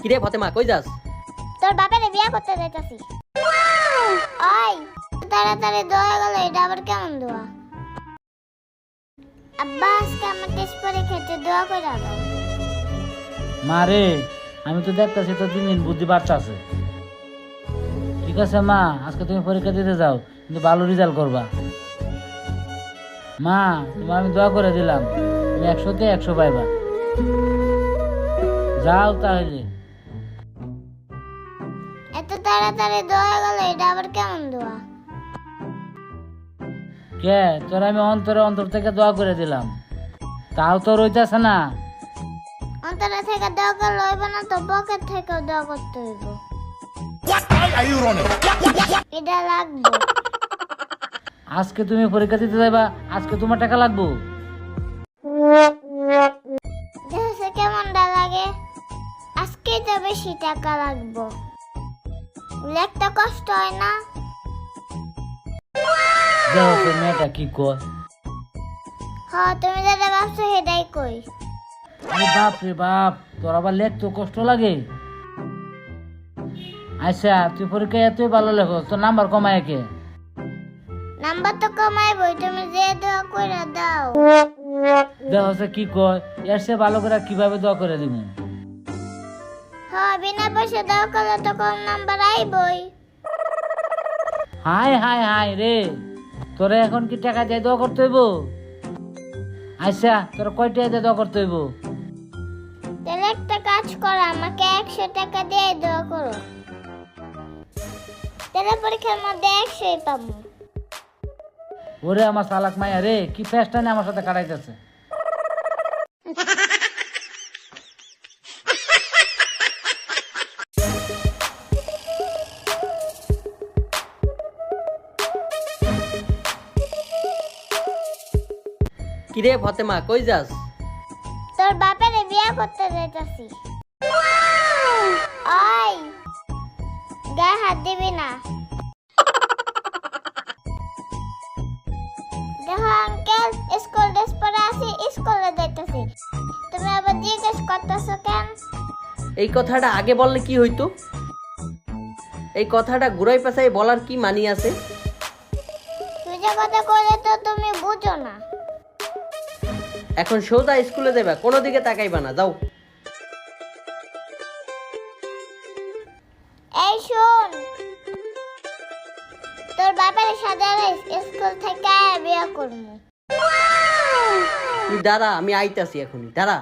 কিরে ফতেমা কই যাস? তোর বাপের বিয়া করতে যাইতাছি। ওই তাড়াতাড়ি দোয়া গেল এটা আবার কেমন দোয়া? আব্বা আজকে আমার টেস্ট দোয়া করে দাও। মা আমি তো দেখতেছি তো দিন দিন বুদ্ধি বাড়তেছে ঠিক আছে মা আজকে তুমি পরীক্ষা দিতে যাও কিন্তু ভালো রেজাল্ট করবা। মা তোমার আমি দোয়া করে দিলাম তুমি একশোতে একশো পাইবা। যাও তাহলে। এত তাড়াতাড়ি দোয়া গেল এটা আবার কেমন দোয়া? কে তোর আমি অন্তরে অন্তর থেকে দোয়া করে দিলাম। তাও তো রইতেছে না। অন্তরে থেকে দোয়া করলে হইব না তো পকেট থেকেও দোয়া করতে হইব। এটা লাগবে। আজকে তুমি পরীক্ষা দিতে যাবা আজকে তোমার টাকা লাগবো। কেমনটা লাগে। আজকেই তো বেশি টাকা লাগবো। লেখতে কষ্ট হয় না দেখো তো মেয়েটা কি কয় হ তুমি যেটা ভাবছ সেটাই কই আরে বাপ রে বাপ তোর আবার লেখ তো কষ্ট লাগে আচ্ছা তুই পরীক্ষায় এতই ভালো লেখো তোর নাম্বার কমায় কে নাম্বার তো কমাইবই তুমি যে দোয়া করে দাও দেখো সে কি কয় এর সে ভালো করে কীভাবে দোয়া করে দিব হ বিনা পয়সা দোয়া করলে তো কম নাম্বার আইবই। হাই হাই হাই রে তোরে এখন কি টাকা দিয়ে দোয়া করতে হইব? আচ্ছা তোর কয় টাকা দিয়ে দোয়া করতে হইব? তাহলে একটা কাজ করো আমাকে একশো টাকা দিয়ে দোয়া করো। তাহলে পরীক্ষার মধ্যে একশোই পাবো। ওরে আমার সালাক মায়া রে কি ফেসটা নিয়ে আমার সাথে কাটাইতেছে। কিরে ফতেমা কই যাস? তোর বাপের বিয়া করতে যাইতাছি। ওই গায়ে হাত দিবি না। দেখো আঙ্কেল স্কুল ড্রেস পরে আছি স্কুলে যাইতাছি। তুমি আবার জিজ্ঞেস করতেছো কেন? এই কথাটা আগে বললে কি হইতো? এই কথাটা ঘুরাই পেঁচাই বলার কি মানি আছে? তুই যে কথা কইলে তো তুমি বুঝো না। এখন সোজা স্কুলে যাবা কোনো দিকে তাকাইবা না যাও। এই শুন তোর বাপের সাথে স্কুল থেকে বিয়া করব। দাদা দাঁড়া আমি আইতাছি এখনই দাঁড়া।